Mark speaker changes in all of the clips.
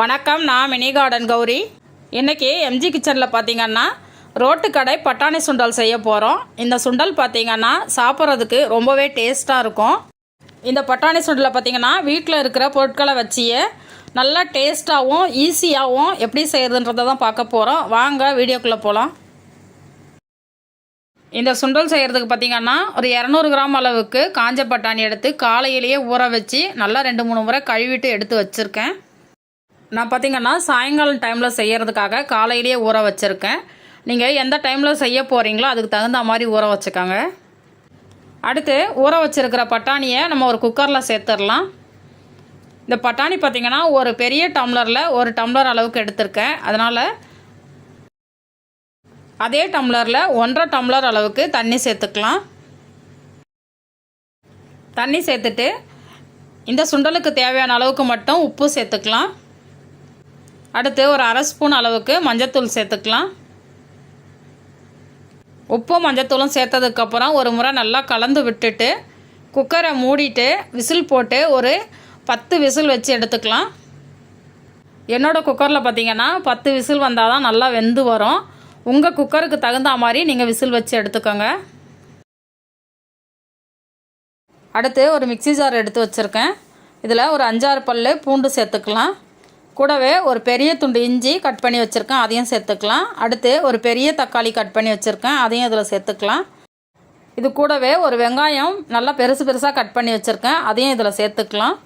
Speaker 1: வணக்கம் நான் mini garden Gowri. இன்றைக்கி எம்ஜி கிச்சனில் பார்த்தீங்கன்னா ரோட்டு கடை பட்டாணி சுண்டல் செய்ய போகிறோம் இந்த சுண்டல் பார்த்தீங்கன்னா சாப்பிட்றதுக்கு ரொம்பவே டேஸ்ட்டாக இருக்கும். இந்த பட்டாணி சுண்டலை பார்த்தீங்கன்னா வீட்டில் இருக்கிற பொருட்களை வச்சியே நல்லா டேஸ்ட்டாகவும் ஈஸியாகவும் எப்படி செய்கிறதுன்றதை தான் பார்க்க போகிறோம் வாங்க வீடியோக்குள்ளே போகலாம் இந்த சுண்டல் செய்கிறதுக்கு பார்த்தீங்கன்னா ஒரு இரநூறு கிராம் அளவுக்கு காஞ்ச பட்டாணி எடுத்து காலையிலேயே ஊற வச்சு நல்லா ரெண்டு மூணு முறை கழுவிட்டு எடுத்து வச்சுருக்கேன். நான் பார்த்தீங்கன்னா சாயங்காலம் டைமில் செய்கிறதுக்காக காலையிலேயே ஊற வச்சுருக்கேன். நீங்கள் எந்த டைமில் செய்ய போகிறீங்களோ அதுக்கு தகுந்த மாதிரி ஊற வச்சுக்கோங்க. அடுத்து ஊற வச்சுருக்கிற பட்டாணியை நம்ம ஒரு குக்கரில் சேர்த்துடலாம். இந்த பட்டாணி பார்த்திங்கன்னா ஒரு பெரிய டம்ளரில் ஒரு டம்ளர் அளவுக்கு எடுத்திருக்கேன். அதனால் அதே டம்ளரில் ஒன்றரை டம்ளர் அளவுக்கு தண்ணி சேர்த்துக்கலாம். தண்ணி சேர்த்துட்டு இந்த சுண்டலுக்கு தேவையான அளவுக்கு மட்டும் உப்பு சேர்த்துக்கலாம். அடுத்து ஒரு அரை ஸ்பூன் அளவுக்கு மஞ்சத்தூள் சேர்த்துக்கலாம். உப்பும் மஞ்சத்தூளும் சேர்த்ததுக்கப்புறம் ஒரு முறை நல்லா கலந்து விட்டுட்டு குக்கரை மூடிட்டு விசில் போட்டு ஒரு பத்து விசில் வச்சு எடுத்துக்கலாம். என்னோடய குக்கரில் பார்த்தீங்கன்னா பத்து விசில் வந்தால் தான் நல்லா வெந்து வரும். உங்கள் குக்கருக்கு தகுந்த மாதிரி நீங்கள் விசில் வச்சு எடுத்துக்கோங்க. அடுத்து ஒரு மிக்சி ஜார் எடுத்து வச்சுருக்கேன். இதில் ஒரு அஞ்சாறு பல் பூண்டு சேர்த்துக்கலாம். கூடவே ஒரு பெரிய துண்டு இஞ்சி கட் பண்ணி வச்சுருக்கேன் அதையும் சேர்த்துக்கலாம். அடுத்து ஒரு பெரிய தக்காளி கட் பண்ணி வச்சுருக்கேன் அதையும் இதில் சேர்த்துக்கலாம். இது கூடவே ஒரு வெங்காயம் நல்லா பெருசு பெருசாக கட் பண்ணி வச்சுருக்கேன் அதையும் இதில் சேர்த்துக்கலாம்.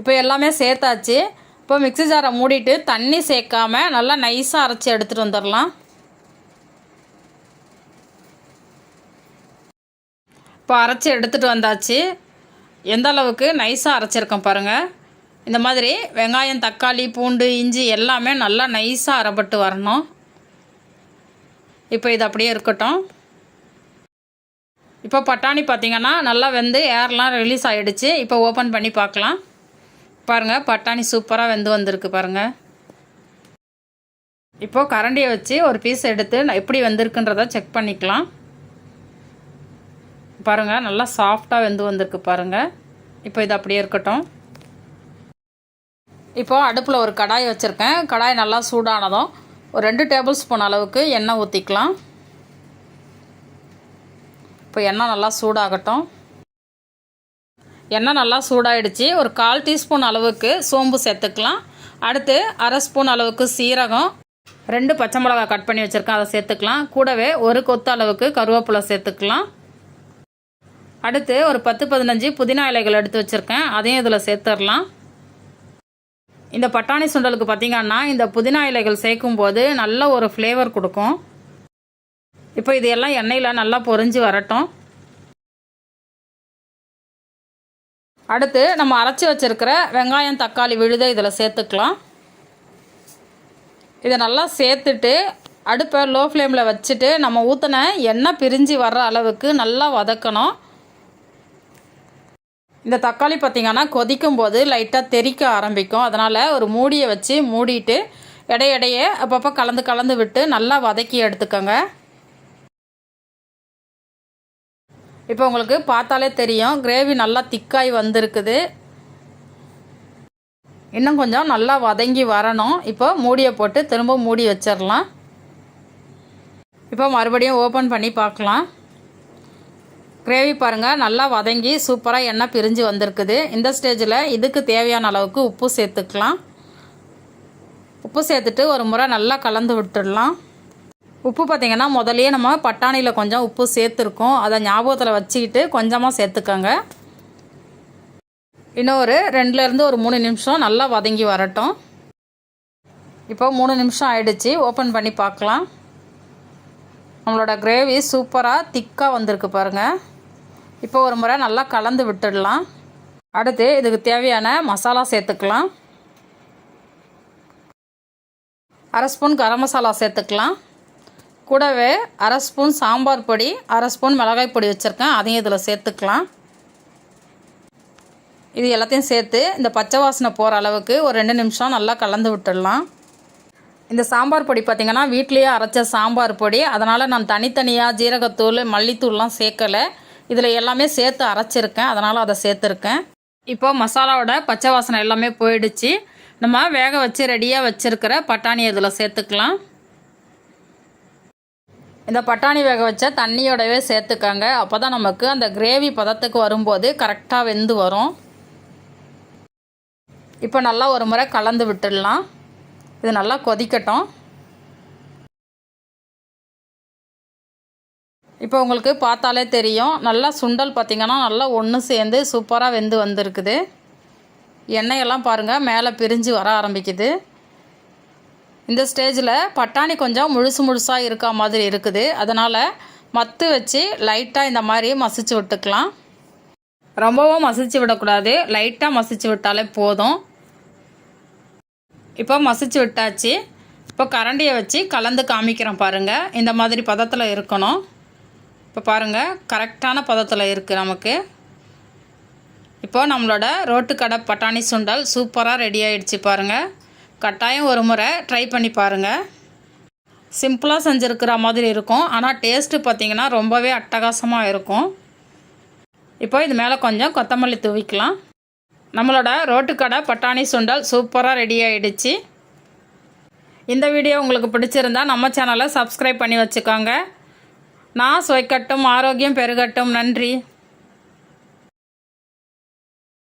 Speaker 1: இப்போ எல்லாமே சேர்த்தாச்சு. இப்போ மிக்சி ஜாரை மூடிட்டு தண்ணி சேர்க்காம நல்லா நைஸாக அரைச்சி எடுத்துகிட்டு வந்துடலாம். இப்போ அரைச்சி எடுத்துகிட்டு வந்தாச்சு. எந்த அளவுக்கு நைஸாக அரைச்சிருக்கேன் பாருங்கள் இந்த மாதிரி வெங்காயம் தக்காளி பூண்டு இஞ்சி எல்லாமே நல்லா நைஸாக அரைப்பட்டு வரணும். இப்போ இது அப்படியே இருக்கட்டும். இப்போ பட்டாணி பார்த்திங்கன்னா நல்லா வெந்து ஏர்லாம் ரிலீஸ் ஆகிடுச்சு இப்போ ஓப்பன் பண்ணி பார்க்கலாம். பாருங்கள் பட்டாணி சூப்பராக வெந்து வந்திருக்கு பாருங்கள் இப்போது கரண்டியை வச்சு ஒரு பீஸ் எடுத்து எப்படி வெந்திருக்குன்றதை செக் பண்ணிக்கலாம். பாருங்கள் நல்லா சாஃப்டாக வெந்து வந்திருக்கு பாருங்கள் இப்போ இது அப்படியே இருக்கட்டும். இப்போது அடுப்பில் ஒரு கடாய் வச்சுருக்கேன். கடாய் நல்லா சூடானதும் ஒரு ரெண்டு டேபிள் ஸ்பூன் அளவுக்கு எண்ணெய் ஊற்றிக்கலாம் இப்போ எண்ணெய் நல்லா சூடாகட்டும். எண்ணெய் நல்லா சூடாயிடுச்சு. ஒரு கால் டீஸ்பூன் அளவுக்கு சோம்பு சேர்த்துக்கலாம். அடுத்து அரை ஸ்பூன் அளவுக்கு சீரகம். ரெண்டு பச்சை மிளகாய் கட் பண்ணி வச்சுருக்கேன். அதை சேர்த்துக்கலாம். கூடவே ஒரு கொத்து அளவுக்கு கருவேப்பிலை சேர்த்துக்கலாம். அடுத்து ஒரு பத்து பதினஞ்சு புதினா இலைகள் எடுத்து வச்சுருக்கேன். அதையும் இதில் சேர்த்துடலாம். இந்த பட்டாணி சுண்டலுக்கு பார்த்திங்கன்னா இந்த புதினா இலைகள் சேர்க்கும் போது நல்ல ஒரு ஃப்ளேவர் கொடுக்கும். இப்போ இது எல்லாம் எண்ணெயில் நல்லா பொரிஞ்சு வரட்டும். அடுத்து நம்ம அரைச்சி வச்சுருக்கிற வெங்காயம் தக்காளி விழுதை இதில் சேர்த்துக்கலாம். இதை நல்லா சேர்த்துட்டு அடுப்பை லோ ஃப்ளேமில் வச்சுட்டு நம்ம ஊற்றின எண்ணெய் பிரிஞ்சு வர்ற அளவுக்கு நல்லா வதக்கணும். இந்த தக்காளி பார்த்திங்கன்னா கொதிக்கும் போது லைட்டாக தெறிக்க ஆரம்பிக்கும். அதனால் ஒரு மூடியை வச்சு மூடிட்டு இடையிடையே அப்பப்போ கலந்து கலந்து விட்டு நல்லா வதக்கி எடுத்துக்கோங்க. இப்போ உங்களுக்கு பார்த்தாலே தெரியும் கிரேவி நல்லா திக்காய் வந்திருக்குது. இன்னும் கொஞ்சம் நல்லா வதங்கி வரணும். இப்போ மூடியை போட்டு திரும்ப மூடி வச்சிடலாம் இப்போ மறுபடியும் ஓப்பன் பண்ணி பார்க்கலாம். கிரேவி பாருங்கள் நல்லா வதங்கி சூப்பராக எண்ணெய் பிரிஞ்சு வந்திருக்குது. இந்த ஸ்டேஜில் இதுக்கு தேவையான அளவுக்கு உப்பு சேர்த்துக்கலாம். உப்பு சேர்த்துட்டு ஒரு முறை நல்லா கலந்து விட்டுடலாம். உப்பு பார்த்திங்கன்னா முதலே நம்ம பட்டாணியில் கொஞ்சம் உப்பு சேர்த்துருக்கோம். அதை ஞாபகத்தில் வச்சுக்கிட்டு கொஞ்சமாக சேர்த்துக்கோங்க. இன்னொரு ரெண்டுலேருந்து ஒரு மூணு நிமிஷம் நல்லா வதங்கி வரட்டும். இப்போ மூணு நிமிஷம் ஆயிடுச்சு. ஓப்பன் பண்ணி பார்க்கலாம். நம்மளோட கிரேவி சூப்பராக திக்காக வந்திருக்கு பாருங்கள் இப்போ ஒரு முறை நல்லா கலந்து விட்டுடலாம். அடுத்து இதுக்கு தேவையான மசாலா சேர்த்துக்கலாம். அரை ஸ்பூன் கரம் மசாலா சேர்த்துக்கலாம். கூடவே அரை ஸ்பூன் சாம்பார் பொடி அரை ஸ்பூன் மிளகாய் பொடி வச்சுருக்கேன். அதையும் இதில் சேர்த்துக்கலாம். இது எல்லாத்தையும் சேர்த்து இந்த பச்சை வாசனை போகிற அளவுக்கு ஒரு ரெண்டு நிமிஷம் நல்லா கலந்து விட்டுடலாம். இந்த சாம்பார் பொடி பார்த்திங்கன்னா வீட்லேயே அரைச்ச சாம்பார் பொடி. அதனால் நான் தனித்தனியாக ஜீரகத்தூள் மல்லித்தூள்லாம் சேர்க்கலை. இதில் எல்லாமே சேர்த்து அரைச்சிருக்கேன். அதனால் அதை சேர்த்துருக்கேன். இப்போது மசாலாவோட பச்சை வாசனை எல்லாமே போயிடுச்சு. நம்ம வேக வச்சு ரெடியாக வச்சுருக்கிற பட்டாணி இதில் சேர்த்துக்கலாம். இந்த பட்டாணி வேக வச்ச தண்ணியோடவே சேர்த்துக்கோங்க. அப்போ தான் நமக்கு அந்த கிரேவி பதத்துக்கு வரும்போது கரெக்டாக வெந்து வரும். இப்போ நல்லா ஒரு முறை கலந்து விட்டுடலாம். இது நல்லா கொதிக்கட்டும். இப்போ உங்களுக்கு பார்த்தாலே தெரியும். நல்லா சுண்டல் பார்த்திங்கன்னா நல்லா ஒன்று சேர்ந்து சூப்பராக வெந்து வந்திருக்குது. எண்ணெயெல்லாம் பாருங்கள் மேலே பிரிஞ்சு வர ஆரம்பிக்குது. இந்த ஸ்டேஜில் பட்டாணி கொஞ்சம் முழுசு முழுசாக இருக்கா மாதிரி இருக்குது. அதனால் மத்து வச்சு லைட்டாக இந்த மாதிரி மசிச்சு விட்டுக்கலாம். ரொம்பவும் மசிச்சு விடக்கூடாது. லைட்டாக மசிச்சு விட்டாலே போதும். இப்போ மசிச்சு விட்டாச்சு. இப்போ கரண்டியை வச்சு கலந்து காமிக்கிறேன் பாருங்கள் இந்த மாதிரி பதத்தில் இருக்கணும். இப்போ பாருங்கள் கரெக்டான பதத்தில் இருக்குது நமக்கு. இப்போது நம்மளோட ரோட்டுக்கடை பட்டாணி சுண்டல் சூப்பராக ரெடி ஆகிடுச்சு பாருங்கள் கட்டாயம் ஒரு முறை ட்ரை பண்ணி பாருங்கள் சிம்பிளாக செஞ்சுருக்கிற மாதிரி இருக்கும். ஆனால் டேஸ்ட்டு பார்த்திங்கன்னா ரொம்பவே அட்டகாசமாக இருக்கும். இப்போ இது மேலே கொஞ்சம் கொத்தமல்லி தூவிக்கலாம். நம்மளோட ரோட்டுக்கடை பட்டாணி சுண்டல் சூப்பராக ரெடி ஆகிடுச்சு இந்த வீடியோ உங்களுக்கு பிடிச்சிருந்தா நம்ம சேனலை சப்ஸ்கிரைப் பண்ணி வச்சுக்கோங்க. நான் சுவைக்கட்டும் ஆரோக்கியம் பெருகட்டும். நன்றி.